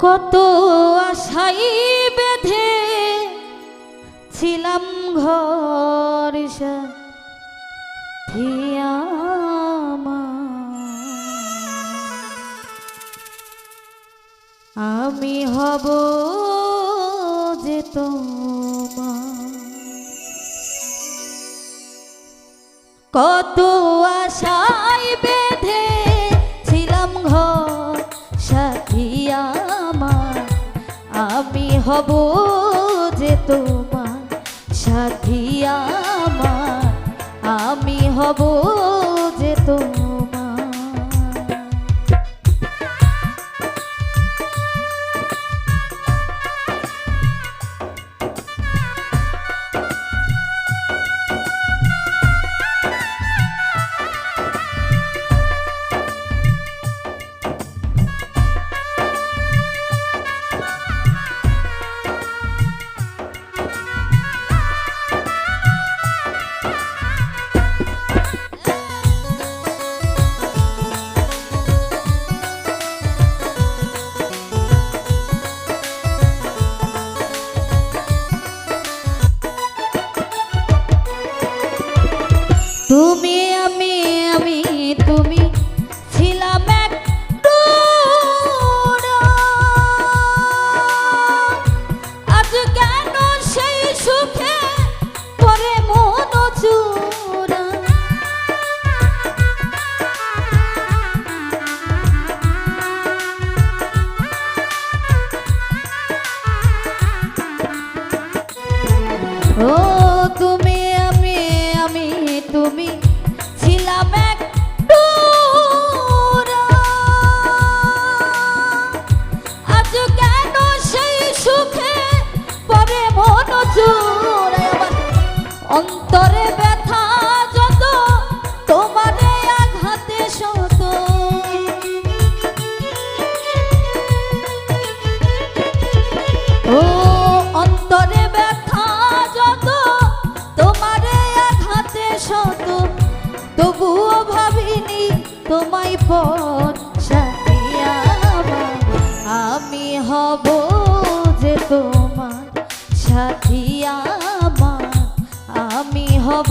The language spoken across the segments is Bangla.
কত আশাই বেঁধে ছিলাম ঘর আমি হব যে তোমা। কত হব যে তোমার সাথিয়া আমার। আমি হব যে তোমার তবুও ভাবিনি তোমায় পচাতিয়া আমি হব যে তোমার সাথিয়া আমি হব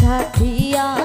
Shakriya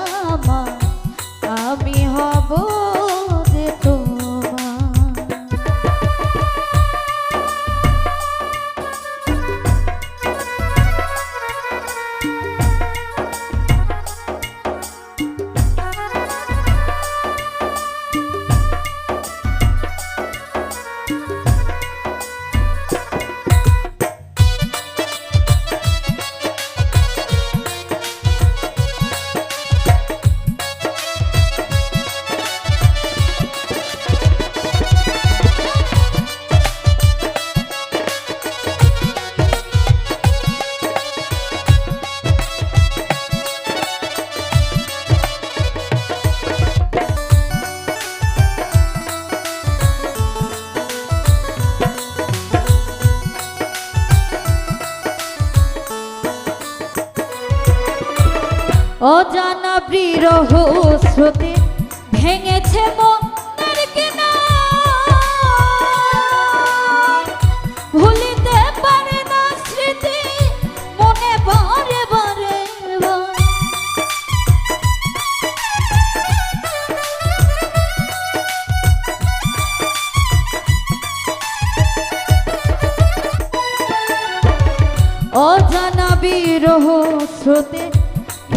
অজানা বিরহ স্রোতে ভেঙেছে মনে অজানা বিরহ স্রোতে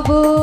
আমি হব